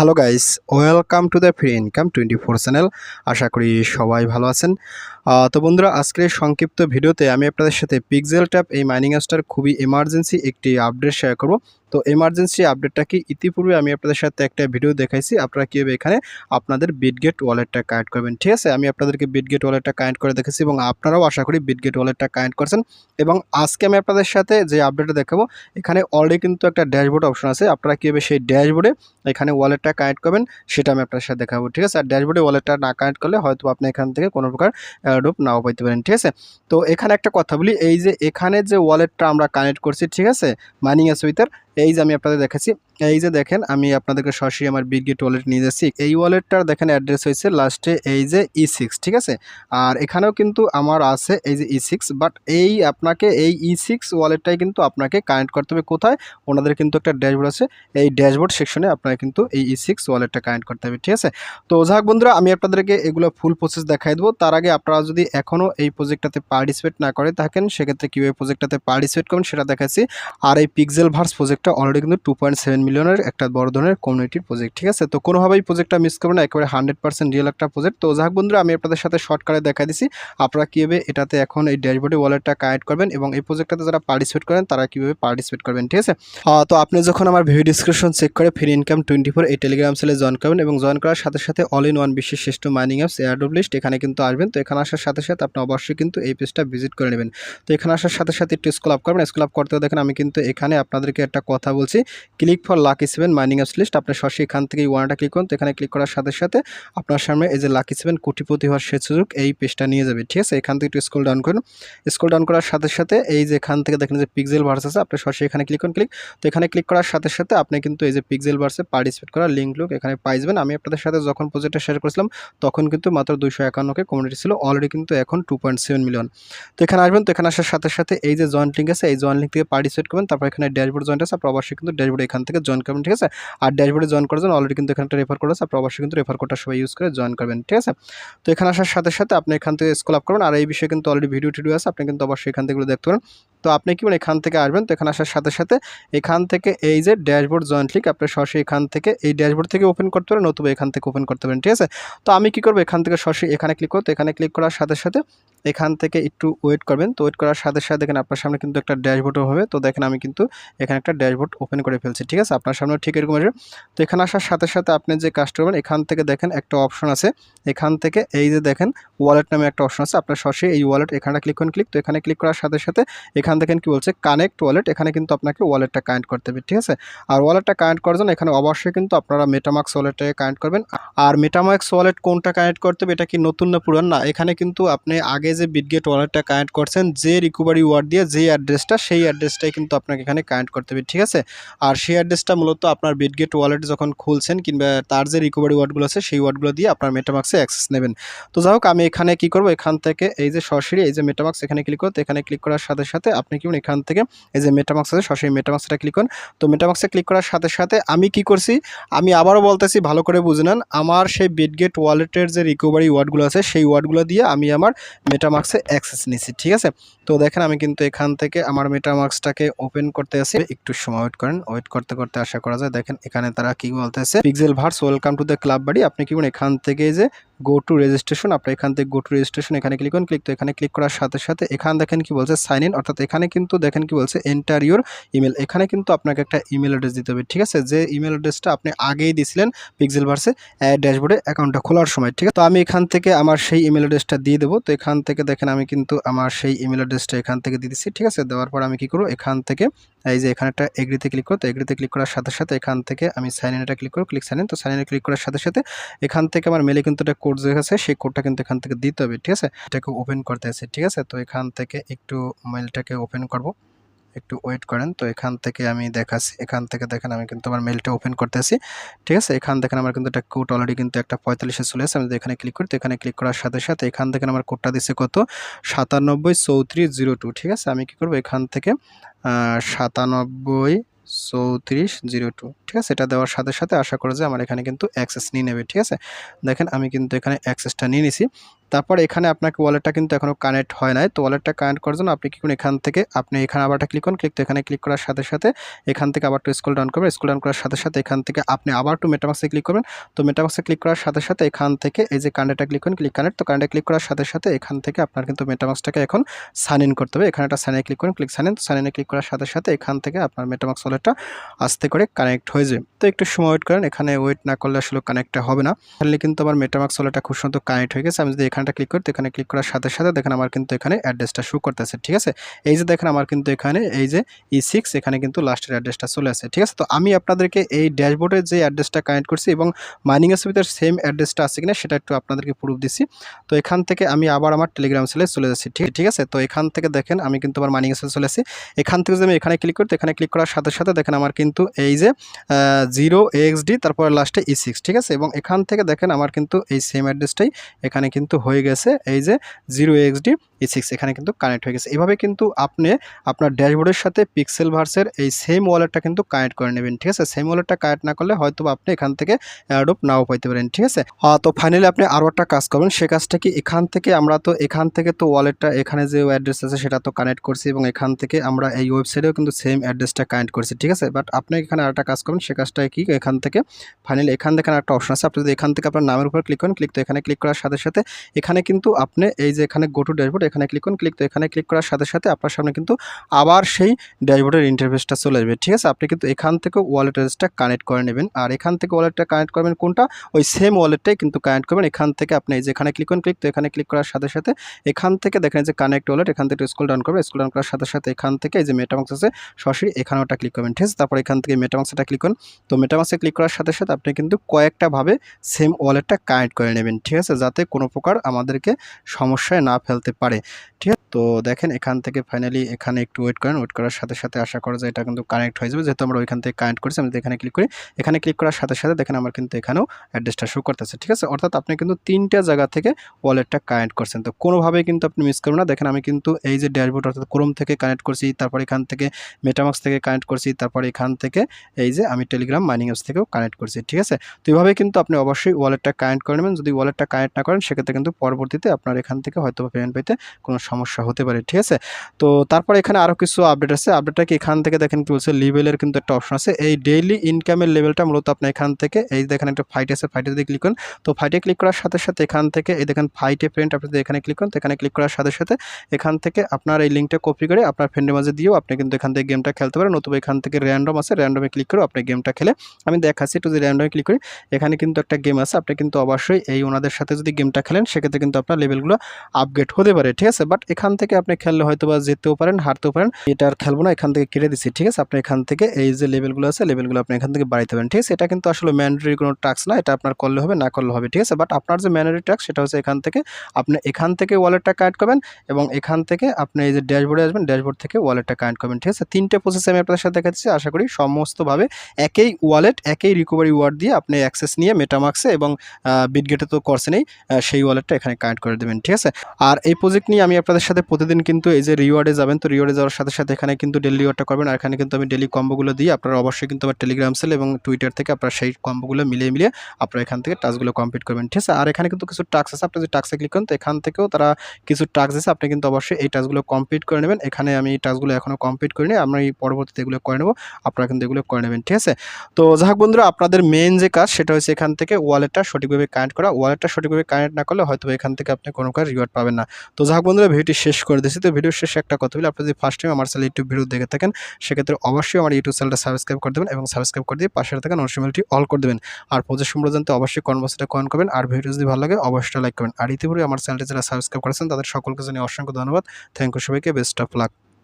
Hello guys, welcome to the free income twenty four channel. আশা করি সবাই ভালো আছেন। তো বন্ধুরা, আজকের সংক্ষিপ্ত ভিডিওতে আমি আপনাদের সাথে পিক্সেল ট্যাপ এই মাইনিং অ্যাপসটার খুবই এমার্জেন্সি একটি আপডেট শেয়ার করব। তো এমার্জেন্সি আপডেটটা কি ইতিপূর্বে আমি আপনাদের সাথে একটা ভিডিও দেখাইছি। আপনারা কীভাবে এখানে আপনাদের বিটগেট ওয়ালেটটা কানেক্ট করবেন? ঠিক আছে? আমি আপনাদেরকে বিটগেট ওয়ালেটটা কানেক্ট করে দেখেছি এবং আপনারাও আশা করি বিটগেট ওয়ালেটটা কানেক্ট করছেন। এবং আজকে আমি আপনাদের সাথে যে আপডেটটা দেখাবো, এখানে অলরেডি কিন্তু একটা ড্যাশবোর্ড অপশন আছে। আপনারা কীভাবে সেই ড্যাশবোর্ডে এখানে ওয়ালেটটা কানেক্ট করবেন, সেটা আমি আপনার সাথে দেখাবো। ঠিক আছে? আর ড্যাশবোর্ডে ওয়ালেটটা না কানেক্ট করলে হয়তো আপনি এখান থেকে কোনো প্রকার অ্যাডোপ নাও পাইতে পারেন। ঠিক আছে? তো এখানে একটা কথা বলি, এই যে এখানে যে ওয়ালেটটা আমরা কানেক্ট করছি, ঠিক আছে? মাইনিং উইথার এই যে আমি আপনাদের দেখাচ্ছি এই যে দেখেন, আমি আপনাদেরকে সরাসরি আমার বিগ গেট ওয়ালেট নিয়ে যাচ্ছি। এই ওয়ালেটটার দেখেন অ্যাড্রেস হয়েছে লাস্টে এই যে ই সিক্স ঠিক আছে? আর এখানেও কিন্তু আমার আছে এই যে ই সিক্স বাট এই আপনাকে এই ই সিক্স ওয়ালেটটাই কিন্তু আপনাকে কানেক্ট করতে হবে কোথায়? ওনাদের কিন্তু একটা ড্যাশবোর্ড আছে। এই ড্যাশবোর্ড সেকশনে আপনাকে কিন্তু এই ই সিক্স ওয়ালেটটা কানেক্ট করতে হবে, ঠিক আছে? তো যাক বন্ধুরা, আমি আপনাদেরকে এগুলো ফুল প্রসেস দেখাই দেবো। তার আগে আপনারা যদি এখনও এই প্রজেক্টটাতে পার্টিসিপেট না করে থাকেন, সেক্ষেত্রে কীভাবে প্রজেক্টটাতে পার্টিসিপেট করবেন সেটা দেখাচ্ছি। আর এই পিক্সেল ভার্স প্রজেক্টটা অলরেডি কিন্তু টু পয়েন্ট সেভেন মিলিয়নের একটা বড় ধরনের কমিউনিটির প্রজেক্ট ঠিক আছে? তো কোনোভাবেই প্রজেক্টটা মিস করবেন না, একেবারে হান্ড্রেড পার্সেন্ট রিয়েল একটা প্রজেক্ট তো যাক বন্ধুরা, আমি আপনাদের সাথে শর্টকাটে দেখা দিছি। আপনারা কীভাবে এটাতে এখন এই ড্যাশবোর্ডে ওয়ালেটটা কানেক্ট করবেন এবং এই প্রজেক্টটাতে যারা পার্টিসিপেট করেন, তারা কীভাবে পার্টিসিপেট করবেন, ঠিক আছে? তো আপনি যখন আমার ভিডিও ডিসক্রিপশন চেক করে ফ্রি ইনকাম টোয়েন্টি ফোর এই টেলিগ্রাম সেলে জয়েন করবেন এবং জয়েন করার সাথে সাথে অল ইন ওয়ান বিশ্বের শ্রেষ্ঠ মাইনিং অ্যাপস এয়ারডোপ লিস্ট এখানে কিন্তু আসবেন। তো এখানে আসার সাথে সাথে আপনি অবশ্যই কিন্তু এই পেজটা ভিজিট করে নেবেন। তো এখানে আসার সাথে সাথে একটু স্কুল আপ করবেন। স্কুল আপ করতে দেখেন আমি কিন্তু এখানে আপনাদেরকে একটা কথা বলছি। Click for lucky seven mining apps list আপনি সরাসরি এখান থেকে ওয়ানটা ক্লিক করুন। তো এখানে ক্লিক করার সাথে সাথে আপনার সামনে এই যে লাকি সেভেন কোটিপতি হওয়ার শেষ সুযোগ এই পেজটা নিয়ে যাবে, ঠিক আছে? এখান থেকে একটু স্কুল ডাউন করুন। স্কুল ডাউন করার সাথে সাথে এই যে এখান থেকে দেখেন যে পিক্সেল ভার্স আছে আপনি সরাসরি এখানে ক্লিক করুন ক্লিক তো এখানে ক্লিক করার সাথে সাথে আপনি কিন্তু এই যে পিক্সেল ভার্সে পার্টিসিপেট করার লিঙ্ক লুক এখানে পাইবেন আমি আপনাদের সাথে যখন প্রজেক্টটা শেয়ার করেছিলাম, তখন কিন্তু মাত্র দুইশো একান্নকে কমিউনিটি ছিল অলরেডি কিন্তু এখন টু পয়েন্ট সেভেন মিলিয়ন তো এখানে আসবেন, তো এখানে আসার সাথে সাথে এই যে জয়েন্ট লিঙ্ক আছে, এই জয়েন্ট লিঙ্ক থেকে পার্টিসিপেট করবেন, তারপর এখানে ড্যাশবোর্ড জয়েন্ট আছে আপনি অবশ্যই কিন্তু ড্যাশবোর্ড এখান থেকে জয়েন করবেন, ঠিক আছে? আর ড্যাশবোর্ডে জয়েন করার জন্য অলরেডি কিন্তু এখানে একটা রেফার কোড আছে আপনি অবশ্যই কিন্তু রেফার কোডটা সবাই ইউজ করে জয়েন করবেন, ঠিক আছে? তো এখানে আসার সাথে সাথে আপনি এখান থেকে স্কুল আপ করবেন, আর এই বিষয়ে কিন্তু অলরেডি ভিডিও টিডিও আছে, আপনি কিন্তু অবশ্যই এখান থেকে দেখতে পারেন। তো আপনি কি বলেন এখান থেকে আসবেন, তো এখানে আসার সাথে সাথে এখান থেকে এই যে ড্যাশবোর্ড জয়েন্ট লিঙ্ক আপনি সরাসরি এখান থেকে এই ড্যাশবোর্ড থেকে ওপেন করতে পারেন, নতুবা এখান থেকে ওপেন করতে পারেন, ঠিক আছে? তো আমি কি করব, এখান থেকে সরাসরি এখানে ক্লিক করতে এখানে ক্লিক করার সাথে সাথে এখান থেকে একটু ওয়েট করবেন, তো ওয়েট করার সাথে সাথে দেখেন আপনার সামনে কিন্তু একটা ড্যাশবোর্ডও হবে, তো দেখেন আমি কিন্তু এখানে একটা ড্যাশবোর্ড ওপেন করে ফেলছি, ঠিক আছে? আপনার সামনে ঠিক এরকম আসবে। তো এখানে আসার সাথে সাথে আপনি যে করবেন, এখান থেকে দেখেন একটা অপশন আছে। এখান থেকে এই যে দেখেন ওয়ালেট নামে একটা অপশন আছে। আপনার সরাসরি এই ওয়ালেট এখানে ক্লিক করুন ক্লিক তো এখানে ক্লিক করার সাথে সাথে এখান দেখেন কি বলছে কানেক্ট ওয়ালেট এখানে কিন্তু আপনাকে ওয়ালেটটা কানেক্ট করতে হবে, ঠিক আছে? আর ওয়ালেটটা কানেক্ট করার জন্য এখানে অবশ্যই কিন্তু আপনারা মেটামাক্স ওয়ালেটটাকে কানেক্ট করবেন। আর মেটামাক্স ওয়ালেট কোনটা কানেক্ট করতে হবে, এটা কি নতুন না পুরান? না, এখানে কিন্তু আপনি আগে যে বিটগেট ওয়ালেটটা কানেক্ট করছেন, যে রিকভারি ওয়ার্ড দিয়ে যে অ্যাড্রেসটা সেই অ্যাড্রেসটাই কিন্তু আপনাকে এখানে কানেক্ট করতে হবে, ঠিক আছে? আর সেই অ্যাড্রেসটা মূলত আপনার বিটগেট ওয়ালেট যখন খুলছেন কিংবা তার যে রিকভারি ওয়ার্ডগুলো আছে, সেই ওয়ার্ডগুলো দিয়ে আপনার মেটামাক্সে অ্যাক্সেস নেবেন। তো যাই হোক, আমি এখানে কি করব? এখান থেকে এই যে সরাসরি এই যে মেটামাক্স এখানে ক্লিক করতে এখানে ক্লিক করার সাথে সাথে আপনি কি এখান থেকে এই যে মেটামাক্স আছে, সরাসরি মেটামাক্সটা ক্লিক করুন। তো মেটামাক্সে ক্লিক করার সাথে সাথে আমি কি করছি? আমি আবারও বলতেছি, ভালো করে বুঝে নেন, আমার সেই বিটগেট ওয়ালেটের যে রিকভারি ওয়ার্ডগুলো আছে, সেই ওয়ার্ডগুলো দিয়ে আমি আমার মেটামাক্সে অ্যাক্সেস নিচ্ছি ঠিক আছে? তো দেখেন, আমি কিন্তু এখান থেকে আমার মেটামাক্সটাকে ওপেন করতে আসি। একটু সময় ওয়েট করেন। ওয়েট করতে করতে আশা করা যায়। দেখেন এখানে তারা কি বলতেছে pixel verse welcome to the club বাড়ি আপনি কি এখান থেকে যে গো টু রেজিস্ট্রেশন আপনি এখান থেকে গো টু রেজিস্ট্রেশন এখানে ক্লিক করুন ক্লিক তো এখানে ক্লিক করার সাথে সাথে এখানে দেখেন কি বলছে সাইন ইন অর্থাৎ এখানে কিন্তু দেখেন কি বলছে এন্টার ইউর ইমেল এখানে কিন্তু আপনাকে একটা ইমেল অ্যাড্রেস দিতে হবে, ঠিক আছে? যে ইমেল অ্যাড্রেসটা আপনি আগেই দিয়েছিলেন পিক্সেল ভার্সে ড্যাশবোর্ডে অ্যাকাউন্টটা খোলার সময়, ঠিক আছে? তো আমি এখান থেকে আমার সেই ইমেল অ্যাড্রেসটা দিয়ে দেবো, তো এখান থেকে দেখেন আমি কিন্তু আমার সেই ইমেল অ্যাড্রেসটা এখান থেকে দিয়ে দিচ্ছি ঠিক আছে? দেওয়ার পর আমি কি করব? এখান থেকে, এই যে এখানে একটা এগ্রিতে ক্লিক করো, তো এগ্রিতে ক্লিক করার সাথে সাথে এখান থেকে আমি সাইন ইনটা ক্লিক করো ক্লিক সাইন ইন তো সাইন ইনে ক্লিক করার সাথে সাথে এখান থেকে আমার মেলে কিন্তু একটা কোড যে আছে, সেই কোডটা কিন্তু এখান থেকে দিতে হবে, ঠিক আছে? এটাকে ওপেন করতে আছে, ঠিক আছে? তো এখান থেকে একটু মেলটাকে ওপেন করব। একটু ওয়েট করেন, তো এখান থেকে আমি দেখাচ্ছি, এখান থেকে দেখেন আমি কিন্তু আমার মেলটা ওপেন করতেছি ঠিক আছে? এখান দেখেন আমার কিন্তু একটা কোড অলরেডি কিন্তু একটা পঁয়তাল্লিশে চলে আসে আমি এখানে ক্লিক করি, তো এখানে ক্লিক করার সাথে সাথে এখান থেকে আমার কোডটা দিচ্ছে কত? সাতানব্বই চৌত্রিশ জিরো টু ঠিক আছে? আমি কি করব? এখান থেকে সাতানব্বই চৌত্রিশ জিরো টু ঠিক আছে? এটা দেওয়ার সাথে সাথে আশা করে যে আমার এখানে কিন্তু অ্যাক্সেস নিয়ে নেবে, ঠিক আছে? দেখেন আমি কিন্তু এখানে অ্যাক্সেসটা নিয়ে নিছি। তারপর এখানে আপনাকে ওয়ালেটটা কিন্তু এখনও কানেক্ট হয় নাই। তো ওয়ালেটটা কানেক্ট করার জন্য আপনি কি করুন এখান থেকে, আপনি এখানে আবারটা ক্লিক করুন। ক্লিক তো এখানে ক্লিক করার সাথে সাথে এখান থেকে আবার একটু স্কুল ডাউন করবেন। স্কুল ডাউন করার সাথে সাথে এখান থেকে আপনি আবার একটু মেটামাক্সে ক্লিক করবেন। তো মেটামাক্সে ক্লিক করার সাথে সাথে এখান থেকে এই যে কানেক্টটা ক্লিক করুন ক্লিক কানেক্ট তো কানেক্টে ক্লিক করার সাথে সাথে এখান থেকে আপনার কিন্তু মেটামাক্সটাকে এখন সাইন ইন করতে হবে। এখানে একটা সাইনে ক্লিক করুন ক্লিক সাইন ইন সাইন ইনে ক্লিক করার সাথে সাথে এখান থেকে আপনার মেটামাক্স ওয়ালেটটা আস্তে করে কানেক্ট হয়ে যাবে তো একটু সময় ওয়েট করেন, এখানে ওয়েট না করলে আসলে কানেক্টটা হবে না। তাহলে কিন্তু আমার মেটামাক্স ওয়ালেটটা খুব সুন্দর কানেক্ট হয়ে গেছে। আমি যদি এখানটা ক্লিক করি, তো এখানে ক্লিক করার সাথে সাথে দেখেন আমার কিন্তু এখানে অ্যাড্রেসটা শো করতেছে, ঠিক আছে? এই যে দেখেন আমার কিন্তু এখানে এই যে ই সিক্স এখানে কিন্তু লাস্টের অ্যাড্রেসটা চলে আসে, ঠিক আছে? তো আমি আপনাদেরকে এই ড্যাশবোর্ডের যে অ্যাড্রেসটা কানেক্ট করছি এবং মাইনিং এর ভিতরে সেম অ্যাড্রেসটা আছে কিনা সেটা একটু আপনাদেরকে প্রুফ দিচ্ছি। তো এখান থেকে আমি আবার আমার টেলিগ্রাম সেলে চলে যাচ্ছি, ঠিক ঠিক আছে? তো এখান থেকে দেখেন আমি কিন্তু আমার মাইনিং সেলে চলে আসি এখান থেকে যদি আমি এখানে ক্লিক করি, তো এখানে ক্লিক করার সাথে সাথে দেখেন আমার কিন্তু এই যে জিরো এক্স ডি তারপরে লাস্টে ই সিক্স ঠিক আছে? এবং এখান থেকে দেখেন আমার কিন্তু এই সেম অ্যাড্রেসটাই এখানে কিন্তু হয়ে গেছে। এই যে zero x D E six এখানে কিন্তু কানেক্ট হয়ে গেছে। এভাবে কিন্তু আপনি আপনার ড্যাশবোর্ডের সাথে পিক্সেল ভার্সের এই সেম ওয়ালেটটা কিন্তু কানেক্ট করে নেবেন, ঠিক আছে? সেম ওয়ালেটটা কানেক্ট না করলে হয়তো আপনি এখান থেকে অ্যাডোপ নাও পাইতে পারেন, ঠিক আছে? তো ফাইনালি আপনি আরও একটা কাজ করবেন, সে কাজটা কি এখান থেকে আমরা তো, এখান থেকে তো ওয়ালেটটা এখানে যে অ্যাড্রেস আছে সেটা তো কানেক্ট করছি এবং এখান থেকে আমরা এই ওয়েবসাইটেও কিন্তু সেম অ্যাড্রেসটা কানেক্ট করছি, ঠিক আছে? বাট আপনি এখানে আরেকটা কাজ করবেন সে কাজটা কি এখান থেকে? ফাইনালি এখান থেকে একটা অপশন আছে। আপনি যদি এখান থেকে আপনার নামের উপর ক্লিক করেন ক্লিক তো এখানে ক্লিক করার সাথে সাথে এখানে কিন্তু আপনি এই যে এখানে গো টু ড্যাশবোর্ড এখানে ক্লিক করুন ক্লিক তো এখানে ক্লিক করার সাথে সাথে আপনার সামনে কিন্তু আবার সেই ড্যাশবোর্ডের ইন্টারফেসটা চলে আসবে। ঠিক আছে? আপনি কিন্তু এখান থেকে ওয়ালেট অ্যাড্রেসটা কানেক্ট করে নেবেন। আর এখান থেকে ওয়ালেটটা কানেক্ট করবেন কোনটা? ওই সেম ওয়ালেটটাই কিন্তু কানেক্ট করবেন। এখান থেকে আপনি এই যে এখানে ক্লিক করুন ক্লিক তো এখানে ক্লিক করার সাথে সাথে এখান থেকে দেখেন যে কানেক্ট ওয়ালেট এখান থেকে স্কুল ডাউন করবেন। স্কুল ডাউন করার সাথে সাথে এখান থেকে এই যে মেটামাক্স আছে, সরাসরি এখানে ওটা ক্লিক করবেন। ঠিক আছে? তারপর এখান থেকে মেটামাক্সটা ক্লিক করুন। তো মেটামাসে ক্লিক করার সাথে সাথে আপনি কিন্তু কয়েকটা ভাবে সেম ওয়ালেটটা কানেক্ট করে নেবেন, ঠিক আছে? যাতে কোনো প্রকার আমাদেরকে সমস্যায় না ফেলতে পারে, ঠিক আছে? তো দেখেন, এখান থেকে ফাইনালি এখানে একটু ওয়েট করেন। ওয়েট করার সাথে সাথে আশা করা যায় এটা কিন্তু কানেক্ট হয়ে যাবে। যেহেতু আমরা ওইখান থেকে কানেক্ট করেছি, আমি এখানে ক্লিক করি। এখানে ক্লিক করার সাথে সাথে দেখেন আমার কিন্তু এখানেও অ্যাড্রেসটা শো করতেছে, ঠিক আছে? অর্থাৎ আপনি কিন্তু তিনটা জায়গা থেকে ওয়ালেটটা কানেক্ট করছেন। তো কোনোভাবেই কিন্তু আপনি মিস করবেন না। দেখেন, আমি কিন্তু এই যে ড্যাশবোর্ড অর্থাৎ ক্রোম থেকে কানেক্ট করছি, তারপর এখান থেকে মেটামাক্স থেকে কানেক্ট করছি, তারপর এখান থেকে এই যে আমি টেলিগ্রাম মাইনিং অ্যাপস থেকেও কানেক্ট করছি, ঠিক আছে? তো এইভাবে কিন্তু আপনি অবশ্যই ওয়ালেটটা কানেক্ট করে নেবেন। যদি ওয়ালেটটা কানেক্ট না করেন, সেক্ষেত্রে কিন্তু পরবর্তীতে আপনার এখান থেকে হয়তো পেমেন্ট পেতে কোনো সমস্যা হতে পারে, ঠিক আছে? তো তারপর এখানে আরও কিছু আপডেট আছে। আপডেটটা কি? এখান থেকে দেখেন কি বলছে লেভেলের কিন্তু একটা অপশন আছে। এই ডেইলি ইনকামের লেভেলটা মূলত আপনি এখান থেকে, এই দেখেন একটা ফাইট আছে ফাইটে যদি ক্লিক করেন, তো ফাইটে ক্লিক করার সাথে সাথে এখান থেকে, এই দেখেন ফাইটে ফ্রেন্ড আপনি এখানে ক্লিক করেন এখানে ক্লিক করার সাথে সাথে এখান থেকে আপনার এই লিঙ্কটা কপি করে আপনার ফ্রেন্ডের মাঝে দিয়েও আপনি কিন্তু এখান থেকে গেমটা খেলতে পারেন। নতুবা এখান থেকে র্যান্ডম আছে র্যান্ডমে ক্লিক করে আপনি গেমটা খেলে। আমি দেখাচ্ছি একটু যদি র্যান্ডমে ক্লিক করি, এখানে কিন্তু একটা গেম আছে। আপনি কিন্তু অবশ্যই এই ওনাদের সাথে যদি গেমটা খেলেন, সেক্ষেত্রে কিন্তু আপনার লেভেলগুলো আপগ্রেড হতে পারে, ঠিক আছে? বাট এখান থেকে আপনি খেললে হয়তো বা যেতেও পারেন, হারতেও পারেন। এটা আর খেলব না, এখান থেকে কেটে দিচ্ছি ঠিক আছে? আপনি এখান থেকে এই যে লেভেলগুলো আছে, লেভেলগুলো আপনি এখান থেকে বাড়াইতে পারেন, ঠিক আছে? এটা কিন্তু আসলে ম্যান্ডারি কোনো টাস্ক না, এটা আপনার করলে হবে, না করলে হবে, ঠিক আছে? বাট আপনার যে ম্যান্ডারি টাস্ক, সেটা হচ্ছে এখান থেকে আপনি এখান থেকে ওয়ালেটটা কানেক্ট করবেন এবং এখান থেকে আপনি এই যে ড্যাশবোর্ডে আসবেন, ড্যাশবোর্ড থেকে ওয়ালেটটা কানেক্ট করবেন, ঠিক আছে? তিনটে প্রসেস আমি আপনাদের সাথে দেখাচ্ছি, আশা করি সমস্তভাবে একই ওয়ালেট, একই রিকভারি ওয়ার্ড দিয়ে আপনি অ্যাক্সেস নিয়ে মেটামাক্সে এবং বিটগেটে তো করছেনই সেই ওয়ালেটটা এখানে কানেক্ট করে দেবেন, ঠিক আছে? আর এই প্রজেক্ট নিয়ে আমি আপনাদের সাথে প্রতিদিন কিন্তু এই যে রিওয়ার্ডে যাবেন, তো রিওয়ার্ডে যাওয়ার সাথে সাথে এখানে কিন্তু ডেলি রিওয়ার্ডটা করবেন। আর এখানে কিন্তু আমি ডেলি কম্বোগুলো দিই আপনারা অবশ্যই কিন্তু আমার টেলিগ্রাম সেল এবং টুইটার থেকে আপনারা সেই কম্বোগুলো মিলিয়ে মিলিয়ে আপনারা এখান থেকে টাস্কগুলো কমপ্লিট করবেন, ঠিক আছে? আর এখানে কিন্তু কিছু টাস্ক আছে, আপনি যদি টাস্কে ক্লিক করেন, তো এখান থেকেও তারা কিছু টাস্ক আছে, আপনি কিন্তু অবশ্যই এই টাস্কগুলো কমপ্লিট করে নেবেন। এখানে আমি এই টাস্কগুলো এখনও কমপ্লিট করিনি, আমরা এই পরবর্তীতে এগুলো করে নেব, আপনারা কিন্তু এগুলো করে নেবেন, ঠিক আছে? তো যাই হোক বন্ধুরা, আপনাদের মেন যে কাজ, সেটা হচ্ছে এখান থেকে ওয়ালেটটা সঠিকভাবে কানেক্ট করা। ওয়ালেটটা সঠিকভাবে কানেক্ট না করলে হয়তো এখান থেকে আপনি কোনো কাজ রিওয়ার্ড পাবেন না। তো যাই হোক বন্ধুরা, ভিডিওটি শেষ করে দিয়েছি। তো ভিডিও শেষে একটা কথা বলি। আপনি যদি ফার্স্ট টাইম আমার চ্যানেল ইউটিউব ভিডিও দেখে থাকেন, সেক্ষেত্রে অবশ্যই আমার ইউটিউব চ্যানেলটা সাবস্ক্রাইব করে দেবেন এবং সাবস্ক্রাইব করে দিয়ে পাশে থাকা নোটিফিকেশনটি অল করে দেবেন। আর প্রজেক্ট সম্পর্কে জানতে অবশ্যই কনভার্সটা কমেন্ট করবেন। আর ভিডিও যদি ভালো লাগে, অবশ্যই লাইক করবেন। আর ইতিপূর্বে আমার চ্যানেলটি যারা সাবস্ক্রাইব করেছেন, তাদের সকলকে জানিয়ে অসংখ্য ধন্যবাদ। থ্যাংক ইউ সবাইকে বেস্ট অফ লাক